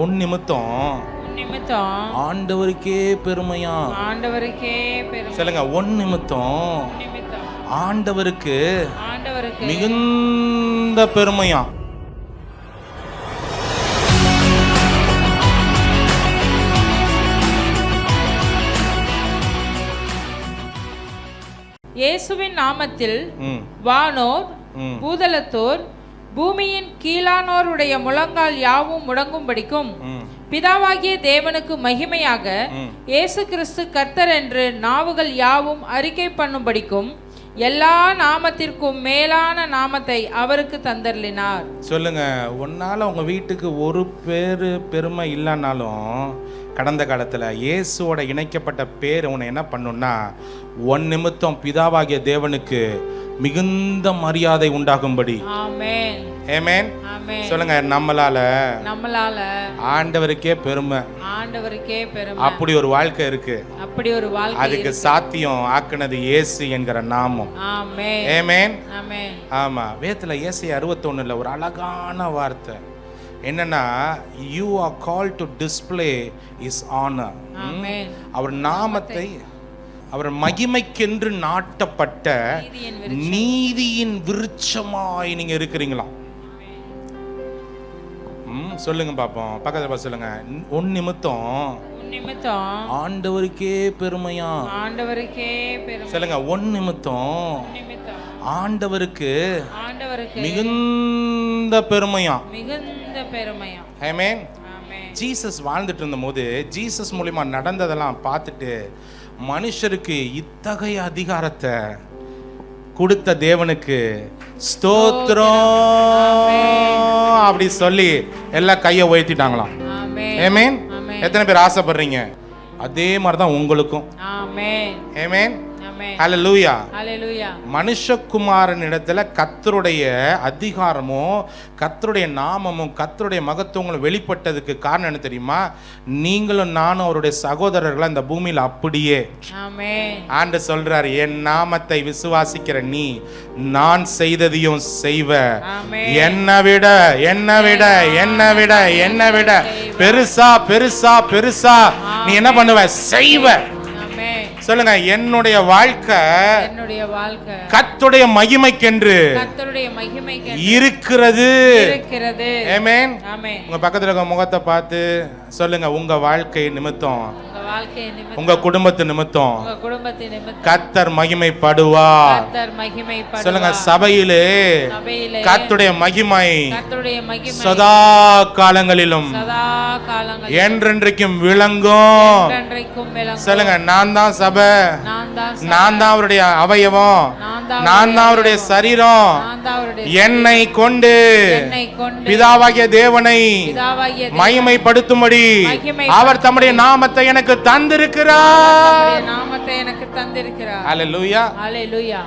உன் நிமித்தம் நிமித்தம் ஆண்டவருக்கே பெருமையா? ஆண்டவருக்கே பெரும். சொல்லுங்க உன் நிமித்தம் ஆண்டவருக்கு ஆண்டவருக்கு மிகுந்த பெருமையா? இயேசுவின் நாமத்தில் வானோர் பூதலத்தோர் பூமியின் கீழானோருடைய முழங்கால் யாவும் முடங்கும்படிக்கும் பிதாவாகிய தேவனுக்கு மகிமையாக. இயேசு கிறிஸ்து கர்த்தர் என்று நாவுகள் யாவும் அறிக்கை பண்ணும்படிக்கும் எல்லா நாமத்திற்கும் மேலான நாமத்தை அவருக்கு தந்தர்லினார் சொல்லுங்க உன்னால உங்க வீட்டுக்கு ஒரு பேரு பெருமை இல்லைன்னாலும் கடந்த காலத்துல இயேசுவோட இணைக்கப்பட்ட பேர் உன்னை என்ன பண்ணுன்னா ஒன் நிமித்தம் பிதாவாகிய தேவனுக்கு மிகுந்த மரியாதை உண்டாகும்படி. ஏமேன் சொல்லுங்க நம்மளால நம்மளால ஆண்டவருக்கே பெருமை. ஆண்டவருக்கே பெருமை. அப்படி ஒரு வாழ்க்கை இருக்கு. அப்படி ஒரு வாழ்க்கை அதுக்கு சாத்தியம் ஆக்குனது இயேசு என்கிற நாமம். ஆமென் ஏமேன் ஆமென் ஆமா வேதத்துல ஏசி அறுபத்தொன்னுல ஒரு அழகான வார்த்தை. என்னன்னா you are called to display his honour அவர் நாமத்தை அவர் மகிமைக்கென்று நாட்டப்பட்ட நீதியின் விருட்சமாய் நீங்க இருக்கிறீங்களா? ம் சொல்லுங்க பாப்போம். பக்கத்துல சொல்லுங்க. உன் நிமித்தம் ஆண்டவருக்கே பெருமையா? ஆண்டவருக்கே சொல்லுங்க ஒன் நிமித்தம் ஆண்டவருக்கு ஆண்டவருக்கு மிகுந்த பெருமையா? மிகுந்த பெருமையா? ஆமென் ஆமென் ஜீசஸ் வாழ்ந்துட்டு இருந்தபோது ஜீசஸ் மூலியமா நடந்ததெல்லாம் பார்த்துட்டு மனுஷருக்கு இத்தகைய அதிகாரத்தை கொடுத்த தேவனுக்கு ஸ்தோத்திரம் அப்படி சொல்லி எல்லாம் கையை உயர்த்திட்டாங்களாம். ஏமேன் எத்தனை பேர் ஆசைப்படுறீங்க? அதே மாதிரி தான் உங்களுக்கும் ஏமேன் ஹalleluya மனுஷகுமாரன் இடத்துல கத்தருடைய அதிகாரமும் கத்தருடைய நாமமும் கத்தருடைய மகத்துவங்களும் வெளிப்பட்டதுக்கு காரணம் என்ன தெரியுமா? நீங்களும் நானும் அவருடைய சகோதரர்கள் அந்த பூமியில் அப்படியே. ஆண்டு சொல்றாரு என் நாமத்தை விசுவாசிக்கிற நீ நான் செய்ததையும் செய்வ. என்னை விட என்னை விட என்னை விட என்னை விட. பெருசா பெருசா பெருசா நீ என்ன பண்ணுவ? செய்வ. சொல்லுங்க என்னுடைய வாழ்க்கை என்னுடைய வாழ்க்கை கத்துடைய மகிமைக்கென்று கர்த்தருடைய மகிமைக்கு இருக்கிறது. இருக்கிறது. ஆமென் ஆமென் உங்க பக்கத்துல இருக்க முகத்தை பார்த்து சொல்லுங்க உங்க வாழ்க்கை நிமித்தம். உங்க குடும்பத்து நிமித்தம். கத்தர் மகிமைப்படுவார். சொல்லுங்க சபையிலே சபையிலே கத்துடைய மகிமை சதா காலங்களிலும் என்றென்றைக்கும் விளங்கும். சொல்லுங்க நான் தான் சபை. நான் தான் அவருடைய அவயவம். நான் தான் அவருடைய சரீரம். என்னை கொண்டு பிதாவாகிய தேவனை மகிமைப்படுத்தும்படி மகிமை அவர் தம்முடைய நாமத்தை எனக்கு தந்திருக்கிறார். நாமத்தை எனக்கு தந்திருக்கிறார். அல்லேலூயா ஹalleluya